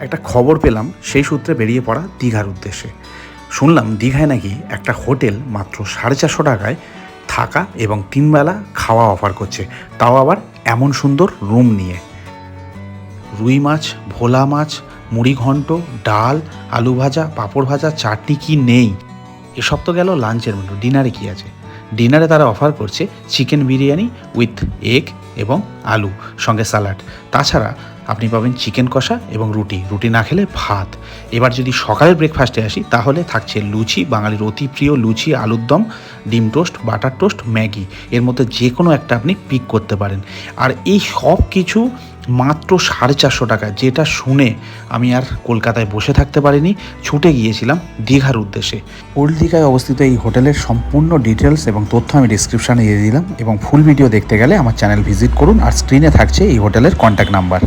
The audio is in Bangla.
একটা খবর পেলাম, সেই সূত্রে বেরিয়ে পড়া দীঘার উদ্দেশ্যে। শুনলাম দীঘায় নাকি একটা হোটেল মাত্র সাড়ে চারশো টাকায় থাকা এবং তিনবেলা খাওয়া অফার করছে। তাও আবার এমন সুন্দর রুম নিয়ে। রুই মাছ, ভোলা মাছ, মুড়ি ঘন্ট, ডাল, আলু ভাজা, পাঁপড় ভাজা, চাটনি কি নেই? এসব তো গেল লাঞ্চের মেনু ডিনারে কি আছে? ডিনারে তারা অফার করছে চিকেন বিরিয়ানি উইথ এগ এবং আলু, সঙ্গে স্যালাড তাছাড়া আপনি পাবেন চিকেন কষা এবং রুটি। রুটি না খেলে ভাত। এবার যদি সকালের ব্রেকফাস্টে আসি, তাহলে থাকছে লুচি, বাঙালির অতি প্রিয় লুচি, আলুর দম, ডিম টোস্ট, বাটার টোস্ট, ম্যাগি। এর মধ্যে যে কোনো একটা আপনি পিক করতে পারেন। আর এই সব কিছু মাত্র সাড়ে চারশো টাকা, যেটা শুনে আমি আর কলকাতায় বসে থাকতে পারিনি, ছুটে গিয়েছিলাম দীঘার উদ্দেশ্যে। ওল্ড দীঘায় অবস্থিত এই হোটেলের সম্পূর্ণ ডিটেলস এবং তথ্য আমি ডিসক্রিপশানে দিয়ে দিলাম এবং ফুল ভিডিও দেখতে গেলে আমার চ্যানেল ভিজিট করুন আর স্ক্রিনে থাকছে এই হোটেলের কন্ট্যাক্ট নাম্বার